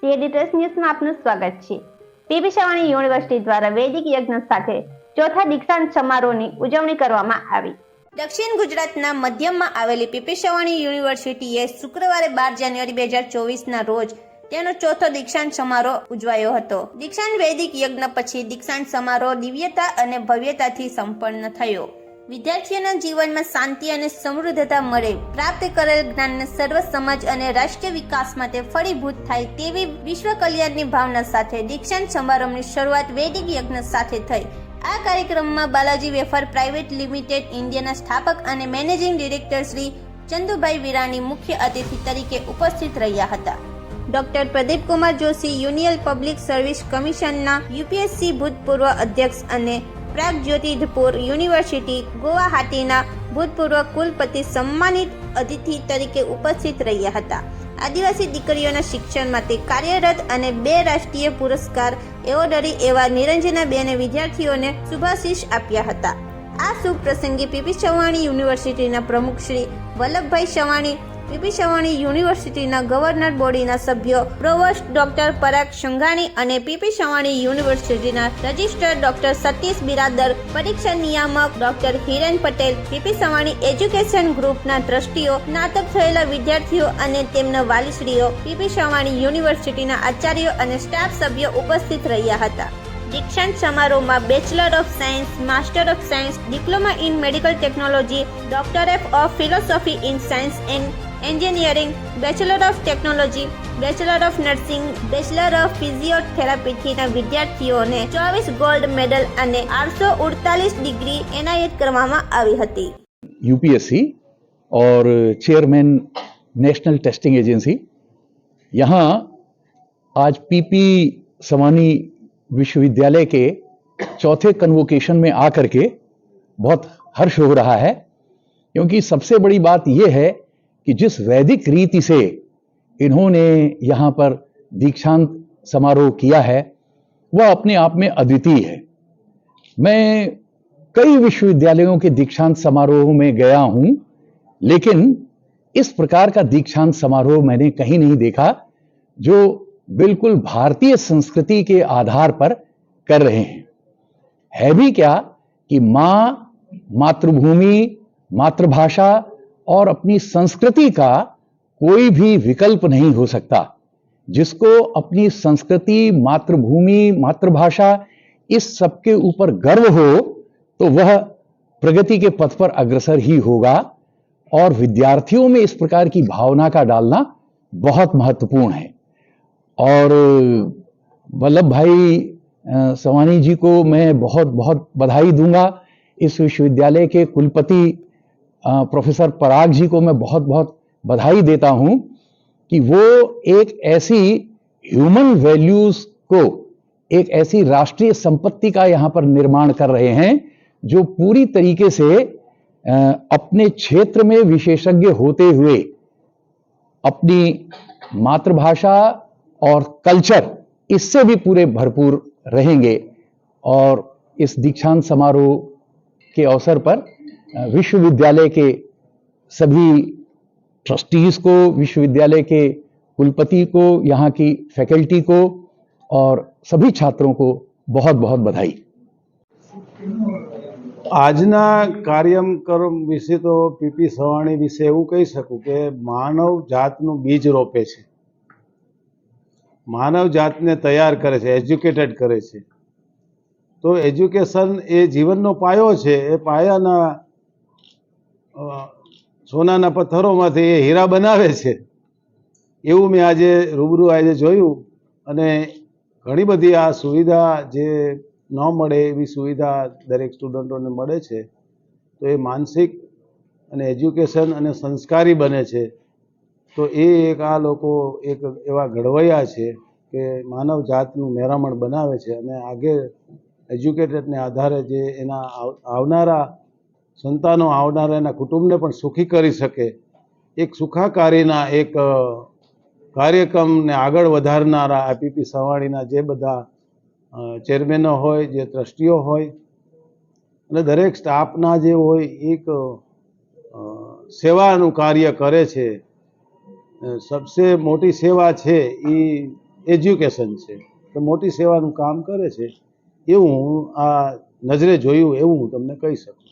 CAD trace ન્યૂઝમાં આપનું સ્વાગત છે. પીપી સવાણી યુનિવર્સિટી દ્વારા વૈદિક યજ્ઞ સાથે ચોથા દીક્ષાંત સમારોહની ઉજવણી કરવામાં આવી. દક્ષિણ ગુજરાતના મધ્યમાં આવેલી પીપી શાવાણી યુનિવર્સિટીએ શુક્રવારે બાર જાન્યુઆરી બે હજાર ચોવીસના રોજ તેનો ચોથો દીક્ષાંત સમારોહ ઉજવાયો હતો. દીક્ષાંત વૈદિક યજ્ઞ પછી દીક્ષાંત સમારોહ દિવ્યતા અને ભવ્યતાથી સંપન્ન થયો. વિદ્યાર્થીઓના જીવનમાં શાંતિ અને સમૃદ્ધતા મળે. પ્રાપ્ત કરેલ જ્ઞાનને સર્વ સમાજ અને રાષ્ટ્રીય વિકાસ માટે ફળીભૂત થાય તેવી વિશ્વ કલ્યાણની ભાવના સાથે દીક્ષાંત સમારંભની શરૂઆત વૈદિક યજ્ઞ સાથે થઈ. આ કાર્યક્રમમાં બાલાજી વેફર પ્રાઇવેટ લિમિટેડ ઇન્ડિયાના સ્થાપક અને મેનેજિંગ ડિરેક્ટર શ્રી ચંદુભાઈ વિરાણી મુખ્ય અતિથિ તરીકે ઉપસ્થિત રહ્યા હતા. Doctor Pradeep Kumar Joshi union public service કમિશનના UPSC ભૂતપૂર્વ અધ્યક્ષ અને પ્રાગ જ્યોતિધપુર યુનિવર્સિટી ગુવાહાટીના ભૂતપૂર્વ કુલપતિ સન્માનિત અતિથિ તરીકે ઉપસ્થિત રહ્યા હતા. આદિવાસી દીકરીઓના શિક્ષણ માટે કાર્યરત અને બે રાષ્ટ્રીય પુરસ્કાર એવોર્ડરી એવા નિરંજનાબેને વિદ્યાર્થીઓને શુભાશીષ આપ્યા હતા. આ શુભ પ્રસંગે પીપી ચવાણી યુનિવર્સિટીના પ્રમુખ શ્રી વલ્લભભાઈ ચૌહાણી પીપી સવાણી યુનિવર્સિટીના ગવર્નર બોડીના સભ્યો, પ્રોવોસ્ટ ડોક્ટર પરાગ સંઘાણી અને પીપી સવાણી યુનિવર્સિટીના રજિસ્ટર ડોક્ટર સતીશ બિરાદર, પરીક્ષા નિયામક doctor Hiren Patel, P P Savani education ગ્રુપના ટ્રસ્ટીઓ, સ્નાતક થયેલા વિદ્યાર્થીઓ અને તેમના વાલીશ્રીઓ, પીપી સવાણી યુનિવર્સિટીના આચાર્યો અને સ્ટાફ સભ્યો ઉપસ્થિત રહ્યા હતા. દીક્ષાંત સમારોહમાં bachelor of science, master of science, diploma in medical technology doctorate of philosophy in science and engineering bachelor of technology bachelor of nursing bachelor of ફિઝિયોથેરાપીથીના વિદ્યાર્થીઓને ચોવીસ ગોલ્ડ મેડલ અને આઠસો ઉડતાલીસ ડિગ્રી એનાયત કરવામાં આવી હતી यूपीएससी और चेयरमैन नेशनल टेस्टिंग एजेंसी यहाँ आज पीपी सवानी विश्वविद्यालय के चौथे कन्वोकेशन में आकर के बहुत हर्ष हो रहा है क्योंकि सबसे बड़ी बात यह है कि जिस वैदिक रीति से इन्होंने यहाँ पर दीक्षांत समारोह किया है, वह अपने आप में अद्वितीय है। मैं कई विश्वविद्यालयों के दीक्षांत समारोह में गया हूँ, लेकिन इस प्रकार का दीक्षांत समारोह मैंने कहीं नहीं देखा, जो बिल्कुल भारतीय संस्कृति के आधार पर कर रहे हैं। है भी क्या कि माँ, मातृभूमि, मातृभाषा और अपनी संस्कृति का कोई भी विकल्प नहीं हो सकता। जिसको अपनी संस्कृति, मातृभूमि, मातृभाषा, इस सब के ऊपर गर्व हो तो वह प्रगति के पथ पर अग्रसर ही होगा। और विद्यार्थियों में इस प्रकार की भावना का डालना बहुत महत्वपूर्ण है। और, वल्लभ भाई सवानी जी को मैं बहुत बहुत बधाई दूँगा। इस विश्वविद्यालय के कुलपति प्रोफेसर पराग जी को मैं बहुत बहुत बधाई देता हूँ कि वो एक ऐसी ह्यूमन वैल्यूज़ को एक ऐसी राष्ट्रीय संपत्ति का यहाँ पर निर्माण कर रहे हैं, जो पूरी तरीके से अपने क्षेत्र में विशेषज्ञ होते हुए अपनी मातृभाषा और कल्चर इससे भी पूरे भरपूर रहेंगे। और इस दीक्षांत समारोह के अवसर पर विश्वविद्यालय के सभी ट्रस्टीज को विश्वविद्यालय के कुलपति को यहाँ की फैकल्टी को और सभी छात्रों को बहुत बहुत बधाई આજના કાર્યક્રમ વિશે તો પીપી સવાણી વિશે એવું કહી શકું કે માનવ જાતનું બીજ રોપે છે માનવ જાતને તૈયાર કરે છે એજ્યુકેટેડ કરે છે તો એજ્યુકેશન એ જીવનનો પાયો છે એ પાયાના અ, સોનાના પથ્થરોમાંથી એ હીરા બનાવે છે. એવું મેં આજે રૂબરૂ આજે જોયું અને ઘણી બધી આ સુવિધા જે ન મળે એવી સુવિધા દરેક સ્ટુડન્ટોને મળે છે. તો એ માનસિક અને એજ્યુકેશન અને સંસ્કારી બને છે. તો એ એક આ લોકો એક એવા ઘડવૈયા છે કે માનવ જાતનું મેરામણ બનાવે છે અને આગે એજ્યુકેટેડને આધારે જે એના આવનારા સંતાનો આવનારા એના કુટુંબને પણ સુખી કરી શકે. એક સુખાકારીના એક કાર્યક્રમને આગળ વધારનારા આઈપીપી સવાણીના જે બધા ચેરમેનો હોય, જે ટ્રસ્ટીઓ હોય, અને દરેક સ્ટાફના જે હોય, એક સેવાનું કાર્ય કરે છે. સબસે મોટી સેવા છે એ એજ્યુકેશન છે. તો મોટી સેવાનું કામ કરે છે. એવું હું આ નજરે જોયું, એવું હું તમને કહી શકું.